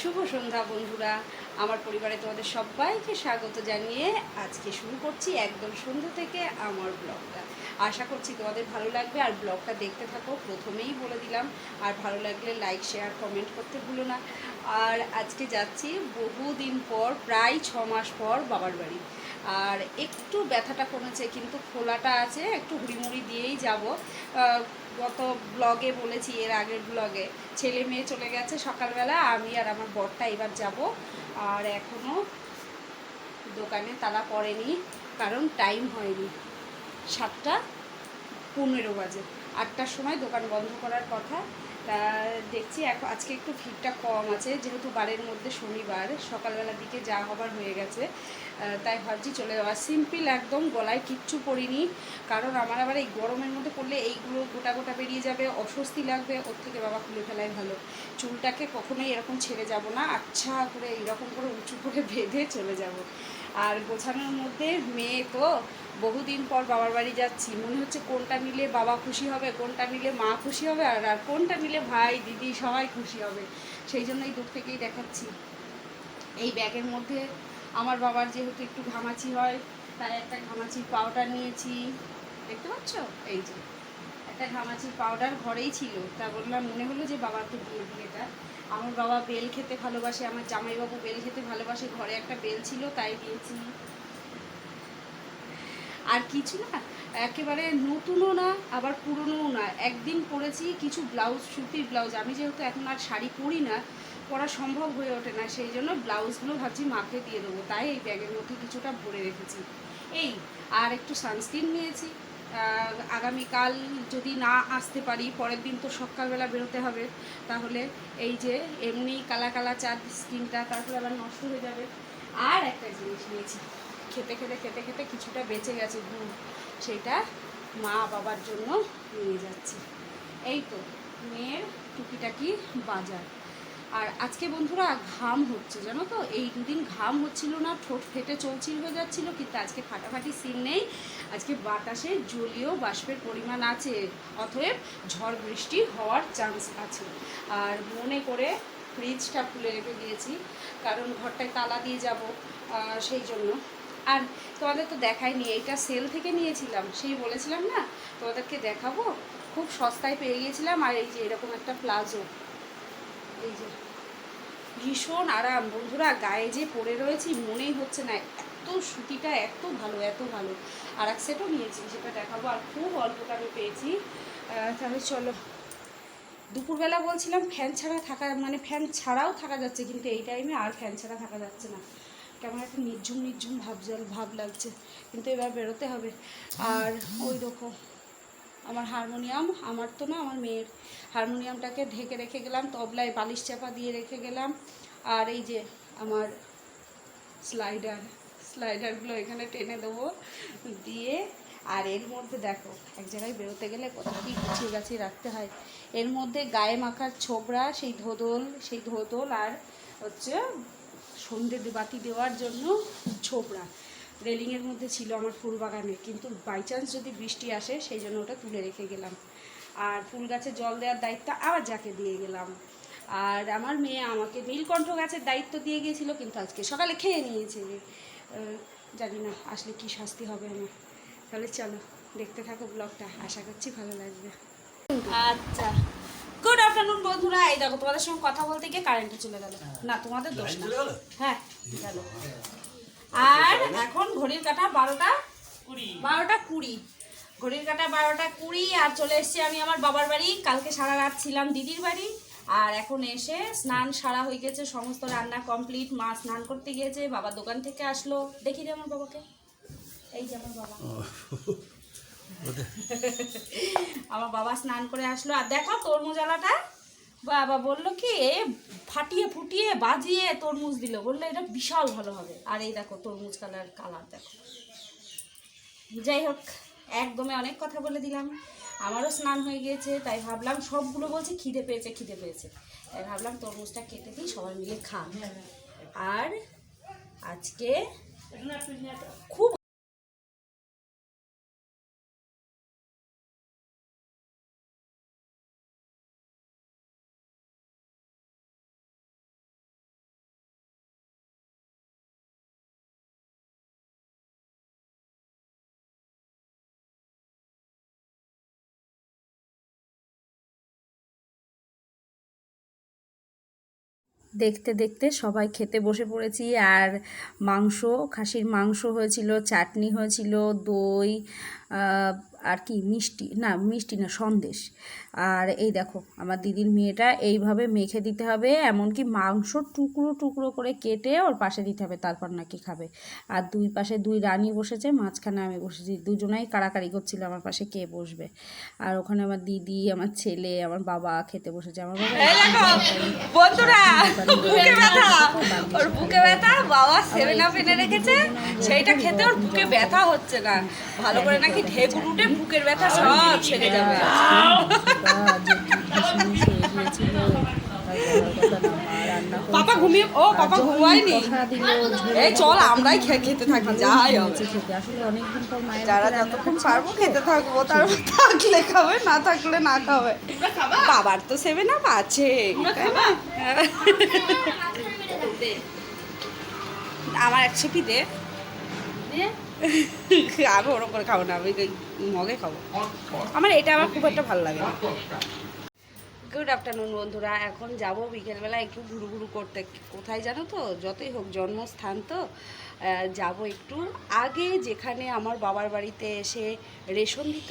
শুভ সন্ধ্যা বন্ধুরা। আমার পরিবারে তোমাদের সবাইকে স্বাগত জানিয়ে আজকে শুরু করছি একদম সন্ধ্যা থেকে আমার ব্লগটা। আশা করছি তোমাদের ভালো লাগবে আর ব্লগটা দেখতে থাকো, প্রথমেই বলে দিলাম। আর ভালো লাগলে লাইক শেয়ার কমেন্ট করতে ভুলো না। আর আজকে যাচ্ছি বহুদিন পর, প্রায় ছ মাস পর বাবার বাড়ি। আর একটু ব্যথাটা কমেছে, কিন্তু খোলাটা আছে, একটু হুড়িমুড়ি দিয়েই যাব। গত ব্লগে বলেছি, এর আগের ব্লগে ছেলে মেয়ে চলে গেছে সকালবেলা, আমি আর আমার বরটা এবার যাব। আর এখনও দোকানে তালা পড়েনি, কারণ টাইম হয়নি। সাতটা পনেরো বাজে। আটটার সময় দোকান বন্ধ করার কথা। তা দেখছি এখন আজকে একটু ভিড়টা কম আছে, যেহেতু বারের মধ্যে শনিবার, সকালবেলার দিকে যা হবার হয়ে গেছে। তাই ভাবছি চলে যাওয়া। সিম্পল একদম, গলায় কিচ্ছু পরিনি কারণ আমার আবার এই গরমের মধ্যে পড়লে এইগুলো গোটা গোটা বেরিয়ে যাবে, অস্বস্তি লাগবে, ওর থেকে বাবা খুলে ফেলাই ভালো। চুলটাকে কখনোই এরকম ছেড়ে যাব না আচ্ছা করে এইরকম করে উঁচু করে বেঁধে চলে যাব। আর গোছানোর মধ্যে মেয়ে তো, বহুদিন পর বাবার বাড়ি যাচ্ছি। মনে হচ্ছে কোনটা নিলে বাবা খুশি হবে, কোনটা নিলে মা খুশি হবে, আর আর কোনটা নিলে ভাই, দিদি সবাই খুশি হবে। সেই জন্যই দূর থেকেই দেখাচ্ছি। এই ব্যাগের মধ্যে আমার বাবার যেহেতু একটু ঘামাচি হয়, তাই একটা ঘামাচির পাউডার নিয়েছি। দেখতে পাচ্ছ? এই যে, একটা ঘামাচির পাউডার ঘরেই ছিল। তা বললাম, মনে হলো যে বাবাকে দিয়ে দিই এটা। আমার বাবা বেল খেতে ভালোবাসে, আমার জামাইবাবু বেল খেতে ভালোবাসে, ঘরে একটা বেল ছিল, তাই দিয়েছি। আর কিছু না, একেবারে নতুনও না, আবার পুরনোও না। একদিন পরেছি কিছু ব্লাউজ সুতির ব্লাউজ আমি যেহেতু এখন আর শাড়ি পরি না পরা সম্ভব হয়ে ওঠে না, সেই জন্য ব্লাউজগুলো ভাবছি মাকে দিয়ে দেবো, তাই এই ব্যাগের মধ্যে কিছুটা ভরে রেখেছি। এই, আর একটু সানস্ক্রিন নিয়েছি। আগামীকাল যদি না আসতে পারি, পরের দিন তো সকালবেলা বেরোতে হবে, তাহলে এই যে এমনি কালা কালা চার স্কিনটা তারপরে আবার নষ্ট হয়ে যাবে। আর একটা জিনিস নিয়েছি, খেতে খেতে খেতে খেতে কিছুটা বেঁচে গেছে গুড় সেটা মা বাবার জন্য নিয়ে যাচ্ছি। এই তো, মেয়ের টুকিটাকি বাজার। আর আজকে বন্ধুরা ঘাম হচ্ছে, জানো তো? এই দুদিন ঘাম হচ্ছিল না, ঠোঁট ফেটে চৌচির হয়ে যাচ্ছিল, কিন্তু আজকে ফাটাফাটি সিন নেই। আজকে বাতাসে জলীয় বাষ্পের পরিমাণ আছে, অতএব ঝড় বৃষ্টি হওয়ার চান্স আছে। আর মনে করে ফ্রিজটা খুলে রেখে দিয়েছি, কারণ ঘরটায় তালা দিয়ে যাব সেই জন্য। আর তোমাদের তো দেখায়নি এইটা সেল থেকে নিয়েছিলাম, সেই বলেছিলাম না? তোমাদেরকে দেখাবো। খুব সস্তায় পেয়ে গিয়েছিলাম, আর এই যে এরকম একটা প্লাজো, এই যে। ভীষণ আরাম। বন্ধুরা, গায়ে যে পরে রয়েছি, মনেই হচ্ছে না, এত সুতিটা এত ভালো এত ভালো। আর এক সেটও নিয়েছি, সেটা দেখাবো। আর খুব অল্প দামে পেয়েছি। তাহলে চলো। দুপুরবেলা বলছিলাম ফ্যান ছাড়া থাকা মানে ফ্যান ছাড়াও থাকা যাচ্ছে, কিন্তু এই টাইমে আর ফ্যান ছাড়া থাকা যাচ্ছে না। কেমন একটা নির্ঝুম নির্ঝুম ভাব ভাব লাগছে। কিন্তু এবার বেরোতে হবে। আর ওই দেখো আমার হারমোনিয়াম, আমার তো না, আমার মেয়ের হারমোনিয়ামটাকে ঢেকে রেখে গেলাম, তবলায় বালিশ চাপা দিয়ে রেখে গেলাম। আর এই যে আমার স্লাইডার স্লাইডারগুলো এখানে টেনে দেবো দিয়ে। আর এর মধ্যে দেখো, এক জায়গায় বেরোতে গেলে কত কি গুছিয়ে গাছিয়ে রাখতে হয়। এর মধ্যে গায়ে মাখার ছোবড়া, সেই ধোদল সেই ধোদল আর হচ্ছে সন্ধে বাতি দেওয়ার জন্য ছোবড়া। রেলিংয়ের মধ্যে ছিল আমার ফুল বাগানে কিন্তু বাই চান্স যদি বৃষ্টি আসে সেই জন্য ওটা তুলে রেখে গেলাম। আর ফুল গাছে জল দেওয়ার দায়িত্ব আবার যাকে দিয়ে গেলাম। আর আমার মেয়ে আমাকে নীলকণ্ঠ গাছের দায়িত্ব দিয়ে গিয়েছিল কিন্তু আজকে সকালে খেয়ে নিয়েছে। জানি না আসলে কি শাস্তি হবে আমার। তাহলে চলো দেখতে থাকো ব্লগটা আশা করছি ভালো লাগবে। আচ্ছা গুড আফটারনুন বন্ধুরা। এই দেখো তোমাদের সঙ্গে কথা বলতে গিয়ে কারেন্টটা চলে গেল। না তোমাদের দোষ না। হ্যাঁ গেল। আর এখন ঘড়ির কাটা বারোটা কুড়ি। বারোটা কুড়ি। ঘড়ির কাটা বারোটা কুড়ি আর চলে এসেছি আমি আমার বাবার বাড়ি। কালকে সারা রাত ছিলাম দিদির বাড়ি আর এখন এসে স্নান সারা হয়ে গেছে সমস্ত রান্না কমপ্লিট মা স্নান করতে গিয়েছে বাবা দোকান থেকে আসলো। দেখি রে আমার বাবাকে। এই যে আমার বাবা। আমার বাবা স্নান করে আসলো। আর দেখো তরমুজ আলাটা। বাবা বলল কি এ ফাটিয়ে ফুটিয়ে বাজিয়ে তরমুজ দিল। বলল এটা বিশাল ভালো হবে। আর এই দেখো তরমুজ কালার কালার দেখো। যাই হোক একদমে অনেক কথা বলে দিলাম। আমারও স্নান হয়ে গিয়েছে তাই ভাবলাম সবগুলো বলছে খিদে পেয়েছে খিদে পেয়েছে। তাই ভাবলাম তরমুজটা কেটে দিই সবাই মিলে খা আর আজকে খুব দেখতে দেখতে সবাই খেতে বসে পড়েছি। আর মাংস খাসির মাংস হয়েছিল চাটনি হয়েছিল দই আর কি মিষ্টি, না মিষ্টি না, সন্দেশ। আর এই দেখো, আমার দিদির মেয়েটা এইভাবে মেখে দিতে হবে, এমনকি মাংস টুকরো টুকরো করে কেটে ওর পাশে দিতে হবে, তারপর নাকি খাবে। আর দুই পাশে দুই রানী বসেছে, মাঝখানে আমি বসেছি। দুজনাই কাড়াকাড়ি করছিল আমার পাশে কে বসবে। আর ওখানে আমার দিদি, আমার ছেলে, আমার বাবা খেতে বসেছে। আমার বাবা বন্ধুরা ওর বুকে রেখেছে, সেইটা খেতে ওর বুকে ব্যথা হচ্ছে না। ভালো করে নাকি ঢেকুর উঠে বুকের ব্যথা সব ছেড়ে যাবে। পাপা ঘুমিয়ে ও পাপা ঘুমায়নি। এই চল আমরাই খেতে থাকি যাই যারা যতক্ষণ পারব খেতে থাকব তার থাকলে খাবে না থাকলে না খাবে। বাবার তো সেভেন আপ আছে আমার এক ছিপি দে। আমি ওরকম করে খাব না, আমি মগে খাব। আমার এটা আমার খুব একটা ভালো লাগে গুড আফটারনুন বন্ধুরা, এখন যাব বিকেলবেলা একটু ঘুরু ঘুরু করতে। কোথায় জানো তো? যতই হোক জন্মস্থান তো যাব একটু। আগে যেখানে আমার বাবার বাড়িতে এসে রেশন দিত,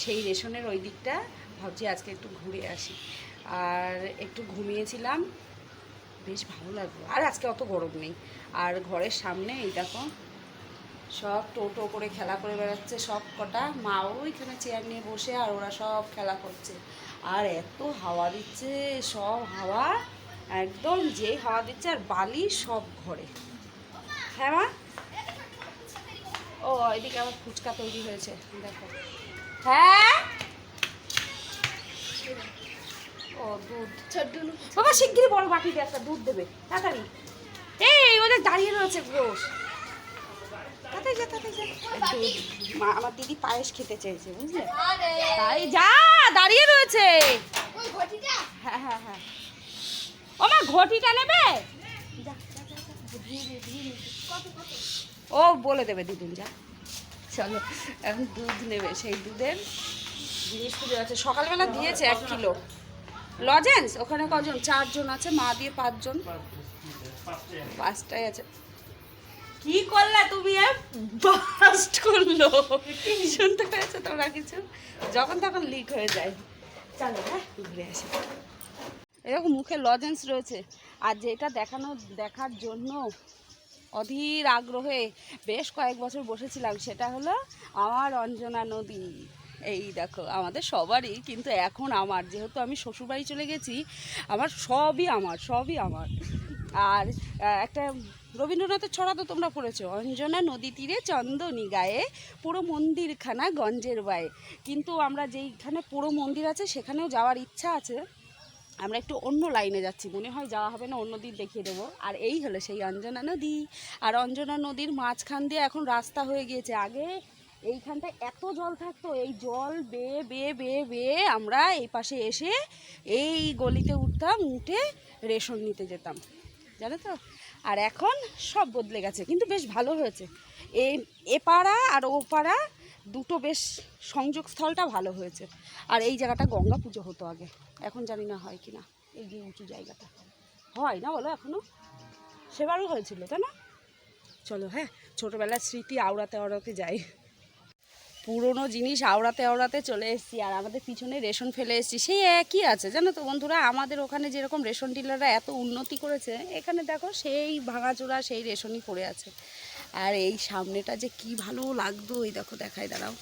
সেই রেশনের ওই দিকটা ভাবছি আজকে একটু ঘুরে আসি। আর একটু ঘুমিয়েছিলাম, বেশ ভালো লাগল। আর আজকে অত গরম নেই। আর ঘরের সামনে এই দেখো সব টোটো করে খেলা করে বেড়াচ্ছে সব কটা। মা ওইখানে চেয়ার নিয়ে বসে আর ওরা সব খেলা করছে। আর এত হাওয়া দিচ্ছে, সব হাওয়া, একদম যে হাওয়া দিচ্ছে আর বালি সব ঘরে। হ্যাঁ মা? ও, এদিকে আবার ফুচকা তৈরি হয়েছে, দেখো। হ্যাঁ? ও, দুধ। বাবা, শিগগিরই বড় বাটিতে একটা দুধ দেবে, তাড়াতাড়ি। এই, ওদের দাঁড়িয়ে রয়েছে ঘোষ তাড়াতাড়ি যা তাড়াতাড়ি যা। মা আমার দিদি পায়েস খেতে চেয়েছে বুঝলে? তাই যা দাঁড়িয়ে রয়েছে। হ্যাঁ হ্যাঁ হ্যাঁ। ও মা ঘটিটা নেবে। ও বলে দেবে দিদিন যা। চলো এখন দুধ নেবে সেই দুধের জিনিস পুজো আছে। সকালবেলা দিয়েছে এক কিলো। লজেন্স ওখানে কজন? চারজন আছে মা দিয়ে পাঁচজন? পাঁচটাই আছে। কি করলা তুমি বাস্ট করল। শুনতে পেয়েছ তোমরা কিছু? যখন তখন লিক হয়ে যায়। চলো হ্যাঁ ঘুরে আসি। এরকম মুখে লজেন্স রয়েছে। আর যেটা দেখানো, দেখার জন্য অধীর আগ্রহে বেশ কয়েক বছর বসেছিলাম, সেটা হলো আমার অঞ্জনা নদী। এই দেখো, আমাদের সবারই, কিন্তু এখন আমার, যেহেতু আমি শ্বশুরবাড়ি চলে গেছি, আমার সবই আমার সবই আমার। আর একটা রবীন্দ্রনাথের ছড়া তো তোমরা পড়েছো। অঞ্জনা নদী তীরে চন্দনী গায়ে, পুরো মন্দিরখানা গঞ্জের বায়ে। কিন্তু আমরা যেইখানে পুরো মন্দির আছে, সেখানেও যাওয়ার ইচ্ছা আছে। আমরা একটু অন্য লাইনে যাচ্ছি, মনে হয় যাওয়া হবে না, অন্য দিন দেখিয়ে দেবো। আর এই হলো সেই অঞ্জনা নদী। আর অঞ্জনা নদীর মাঝখান দিয়ে এখন রাস্তা হয়ে গিয়েছে। আগে এইখানটায় এত জল থাকতো, এই জল বেয়ে বেয়ে বেয়ে বেয়ে আমরা এই পাশে এসে এই গলিতে উঠতাম, উঠে রেশন নিতে যেতাম। জানো তো? আর এখন সব বদলে গেছে, কিন্তু বেশ ভালো হয়েছে। এই এ পাড়া আর ও পাড়া দুটো বেশ সংযোগস্থলটা ভালো হয়েছে। আর এই জায়গাটা গঙ্গা পুজো হতো আগে, এখন জানি না হয় কি না এই যে উঁচু জায়গাটা। হয় না বলো এখনও সেবারও হয়েছিল, তাই না? চলো হ্যাঁ ছোটোবেলার স্মৃতি আওড়াতে আওড়াতে যাই। পুরনো জিনিস আওড়াতে আওড়াতে চলে এসেছি, আর আমাদের পিছনে রেশন ফেলে এসেছি। সেই একই আছে, জানো তো বন্ধুরা? আমাদের ওখানে যেরকম রেশন ডিলাররা এত উন্নতি করেছে, এখানে দেখো সেই ভাঙাচোরা সেই রেশনই পড়ে আছে। আর এই সামনেটা যে কি ভালো লাগতো ওই দেখো দেখায় দাঁড়াও।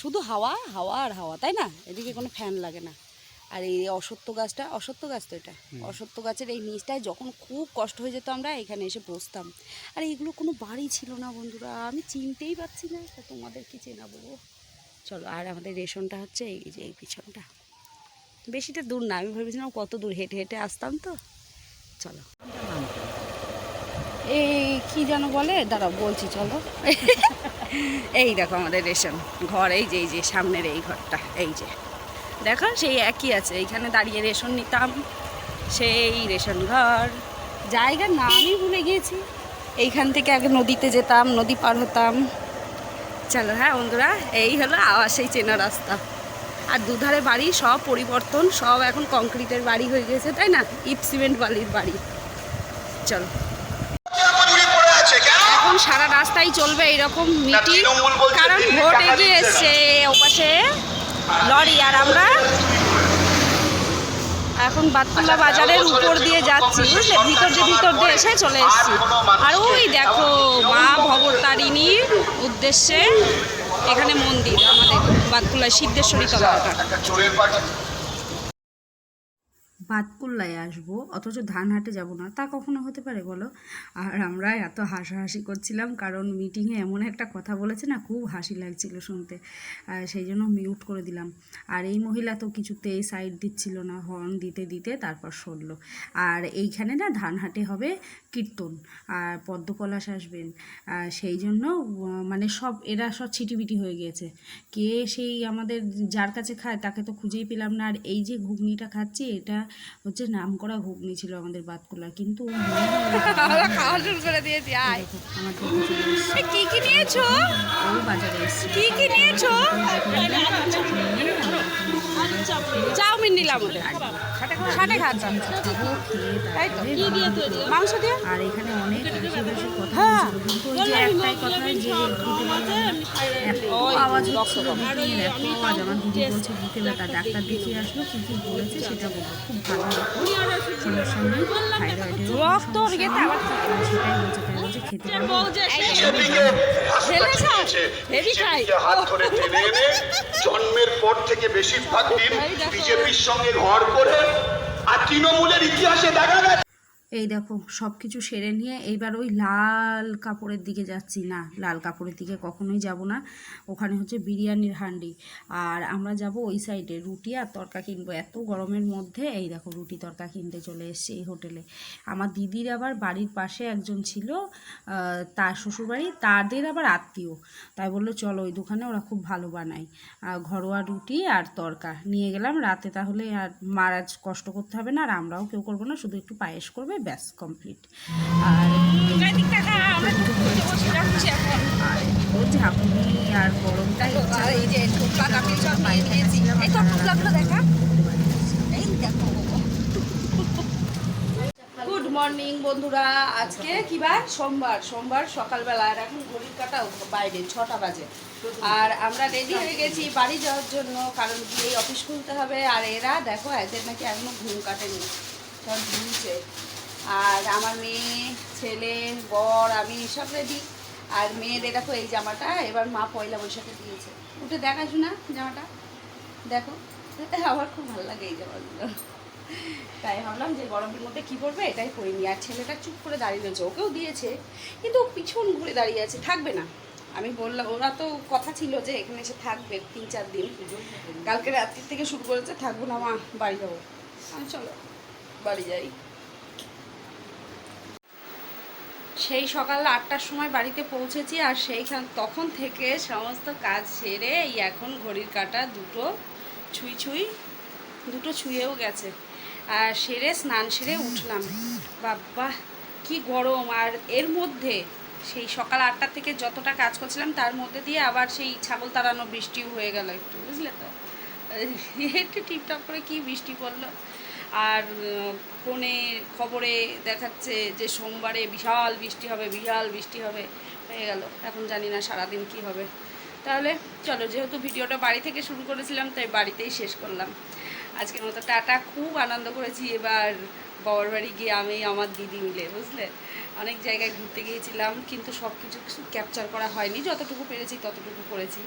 শুধু হাওয়া হাওয়া আর হাওয়া, তাই না? এদিকে কোনো ফ্যান লাগে না। আর এই অসত্য গাছটা অসত্য গাছ তো এটা। অসত্য গাছের এই নিচটায় যখন খুব কষ্ট হয়ে যেত আমরা এখানে এসে বসতাম। আর এইগুলো কোনো বাড়ি ছিল না বন্ধুরা আমি চিনতেই পারছি না তা তোমাদের কি চেনাবো। চলো আর আমাদের রেশনটা হচ্ছে এই যে এই পিছনটা। বেশিটা দূর না আমি ভেবেছিলাম কত দূর হেঁটে হেঁটে আসতাম তো। চলো। এই কি যেন বলে? দাঁড়াও বলছি চলো। এই দেখো আমাদের রেশন ঘর এই যে এই যে সামনের এই ঘরটা এই যে। দেখো সেই একই আছে। এইখানে দাঁড়িয়ে রেশন নিতাম সেই রেশন ঘর। জায়গার নামই ভুলে গিয়েছি। এইখান থেকে আগে নদীতে যেতাম নদী পার হতাম। চলো হ্যাঁ বন্ধুরা এই হলো আওয়াজ সেই চেনা রাস্তা। আর দুধারে বাড়ি সব পরিবর্তন সব এখন কংক্রিটের বাড়ি হয়ে গেছে তাই না? ইট সিমেন্ট বালির বাড়ি। চল। এখন সারা রাস্তায় চলবে এইরকম মিটিং কারণ ভোট এগিয়ে এসছে ওপাশে। লরি, আর আমরা এখন বাতকুল্লা বাজারের উপর দিয়ে যাচ্ছি। বুঝলে ভিতর দিয়ে ভিতর দিয়ে এসে চলে এসেছি। আর ওই দেখো, মা ভবতারিণীর উদ্দেশ্যে এখানে মন্দির, আমাদের বাতকুল্লা সিদ্ধেশ্বরী তলাটা বাতকুল্লায় আসব, অথচ ধানহাটে যাব না। তা কখনো হতে পারে বলো? আর আমরা এত হাসাহাসি করছিলাম, কারণ মিটিংয়ে এমন একটা কথা বলেছে না, খুব হাসি লাগছিল শুনতে। সেই জন্য মিউট করে দিলাম। আর এই মহিলা তো কিছুতেই সাইড দিচ্ছিল না হর্ন দিতে দিতে তারপর সরল। আর এইখানে না ধানহাটে হবে কীর্তন, আর পদ্মপলাশ আসবেন। সেই জন্য মানে সব, এরা সব ছিটিবিটি হয়ে গিয়েছে। কে সেই আমাদের, যার কাছে খায় তাকে তো খুঁজেই পেলাম না। আর এই যে ঘুগনিটা খাচ্ছি, এটা হচ্ছে নাম করা ঘুগনি ছিল আমাদের বাতকুলা কিন্তু খাওয়া শুরু করে দিয়েছি আয়। আমার কি কি নিয়েছো? ও বাজারে এসছে। কি কি নিয়েছো? চাউমিন নিলাম ওদের। ষাটে খাচ্ছি তাই তো? মাংস দিয়ে? আর এখানে অনেক হ্যাঁ। একটাই কথা যে আওয়াজ আওয়াজ আমার দিদি বলছে বুকে ব্যথা। ডাক্তার দেখিয়ে আসলো কি কি বলেছে সেটা বলব। খুব ভালো থাইরয়েডের সেটাই বলছে তাই বলছে খেতে জন্মের পর থেকে বেশিরভাগ দিন বিজেপির সঙ্গে ঘর করে আর তৃণমূলের ইতিহাসে দেখা গেছে। এই দেখো সব কিছু সেরে নিয়ে এইবার ওই লাল কাপড়ের দিকে যাচ্ছি। না, লাল কাপড়ের দিকে কখনোই যাব না। ওখানে হচ্ছে বিরিয়ানির হান্ডি। আর আমরা যাব ওই সাইডে রুটি আর তরকা কিনবো। এত গরমের মধ্যে এই দেখো, রুটি তরকা কিনতে চলে এসছি এই হোটেলে। আমার দিদির আবার বাড়ির পাশে একজন ছিল তার শ্বশুরবাড়ি, তাদের আবার আত্মীয়। তাই বলল, চলো ওই দোকানে ওরা খুব ভালো বানায়। ঘরোয়া রুটি আর তরকা। নিয়ে গেলাম। রাতে তাহলে আর মারাজ কষ্ট করতে হবে না, আর আমরাও কেউ করব না, শুধু একটু পায়েস করবে ব্যাস কমপ্লিট আর আর ও ঝাঁকুনি আর গরমটা এই যে টুকলা সব নিয়ে নিয়েছি। এই তো দেখা। এই দেখো। গুড মর্নিং বন্ধুরা। আজকে কি বার? সোমবার। সোমবার সকালবেলা। আর এখন ঘড়ির কাটা বাইরে ছটা বাজে। আর আমরা রেডি হয়ে গেছি বাড়ি যাওয়ার জন্য কারণ গিয়েই অফিস খুলতে হবে। আর এরা দেখো এদের নাকি এখনও ঘুম কাটেনি। সব ঘুমছে। আর আমার মেয়ে, ছেলে, বর, আমি সব রেডি আর মেয়েদের দেখো, এই জামাটা এবার মা পয়লা বৈশাখে দিয়েছে। উঠে দেখা শোনা জামাটা? দেখো, আমার খুব ভালো লাগে এই জামাগুলো। তাই ভাবলাম যে গরমের মধ্যে কী করবে এটাই করিনি আর ছেলেটা চুপ করে দাঁড়িয়ে রয়েছে, ওকেও দিয়েছে, কিন্তু পিছন ঘুরে দাঁড়িয়ে আছে, থাকবে না। আমি বললাম, ওরা তো কথা ছিল যে এখানে এসে থাকবে তিন চার দিন। কালকে রাত্রির থেকে শুরু করেছে, থাকব না মা, বাড়ি যাব। চলো, বাড়ি যাই। সেই সকাল আটটার সময় বাড়িতে পৌঁছেছি আর সেইখান তখন থেকে সমস্ত কাজ সেরে এই এখন ঘড়ির কাটা দুটো ছুঁই ছুঁই, দুটো ছুঁয়েও গেছে। আর সেরে স্নান সেরে উঠলাম। বাবা কি গরম! আর এর মধ্যে সেই সকাল আটটা থেকে যতটা কাজ করছিলাম, তার মধ্যে দিয়ে আবার সেই ছাগল তাড়ানো বৃষ্টিও হয়ে গেল একটু, বুঝলে তো? একটু টিপটপ করে কি বৃষ্টি পড়ল? আর ফোনে খবরে দেখাচ্ছে যে সোমবারে বিশাল বৃষ্টি হবে, বিশাল বৃষ্টি হবে, হয়ে গেল। এখন জানি না সারাদিন কি হবে। তাহলে চলো, যেহেতু ভিডিওটা বাড়ি থেকে শুরু করেছিলাম, তাই বাড়িতেই শেষ করলাম। আজকের মতো টাটা, খুব আনন্দ করেছি। এবার বাবার বাড়ি গিয়ে আমি, আমার দিদি মিলে, বুঝলে? অনেক জায়গায় ঘুরতে গিয়েছিলাম, কিন্তু সব কিছু ক্যাপচার করা হয়নি। যতটুকু পেরেছি, ততটুকু করেছি।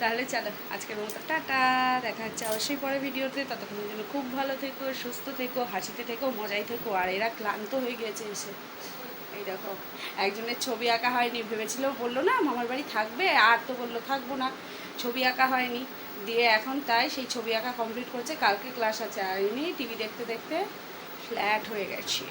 তাহলে চলো, আজকের মতো টাটা। দেখা হচ্ছে অবশ্যই পরে ভিডিওতে। ততক্ষণের জন্য খুব ভালো থেকো, সুস্থ থেকো, হাসিতে থেকো মজাই থেকো। আর এরা ক্লান্ত হয়ে গেছে এসে। এই দেখো, একজনের ছবি আঁকা হয়নি, ভেবেছিল, বলল, না, মামার বাড়ি থাকবে। আর তো বলল, থাকব না। ছবি আঁকা হয়নি। দিয়ে এখন তাই সেই ছবি আঁকা কমপ্লিট করছে। কালকে ক্লাস আছে, আর এমনি টিভি দেখতে দেখতে ফ্ল্যাট হয়ে গেছে।